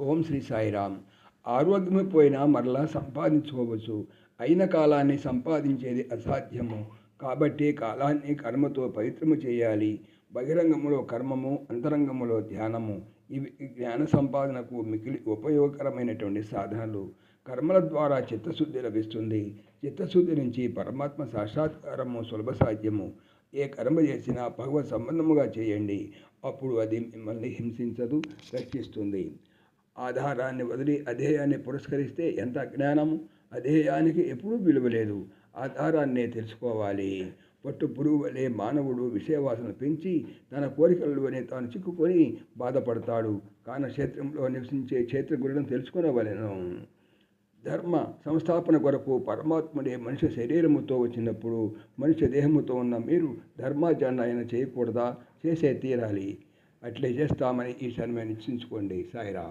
ఓం శ్రీ సాయిరామ్. ఆరోగ్యము పోయినా మరలా సంపాదించుకోవచ్చు. అయిన కాలాన్ని సంపాదించేది అసాధ్యము. కాబట్టి కాలాన్ని కర్మతో పవిత్రము చేయాలి. బహిరంగములో కర్మము అంతరంగములో ధ్యానము. ఇవి జ్ఞాన సంపాదనకు మిగిలి ఉపయోగకరమైనటువంటి సాధనలు. కర్మల ద్వారా చిత్తశుద్ధి లభిస్తుంది. చిత్తశుద్ధి నుంచి పరమాత్మ సాక్షాత్కారము సులభ సాధ్యము. ఏ కర్మ చేసినా భగవత్ సంబంధముగా చేయండి. అప్పుడు అది మిమ్మల్ని హింసించదు రక్షిస్తుంది. ఆధారాన్ని వదిలి అధేయాన్ని పురస్కరిస్తే ఎంత జ్ఞానం అధేయానికి ఎప్పుడూ విలువలేదు. ఆధారాన్నే తెలుసుకోవాలి. పట్టు పురుగు వలె మానవుడు విషయవాసన పెంచి తన కోరికలలోనే తాను చిక్కుకొని బాధపడతాడు. కాన క్షేత్రంలో నివసించే క్షేత్రగురులను తెలుసుకునవలెను. ధర్మ సంస్థాపన కొరకు పరమాత్ముడే మనిషి శరీరముతో వచ్చినప్పుడు మనిషి దేహముతో ఉన్న మీరు ధర్మాచరణ ఆయన చేయకూడదా? చేసే తీరాలి. అట్లే చేస్తామని ఈ శర్మ నిశ్చయించుకోండి. సాయిరా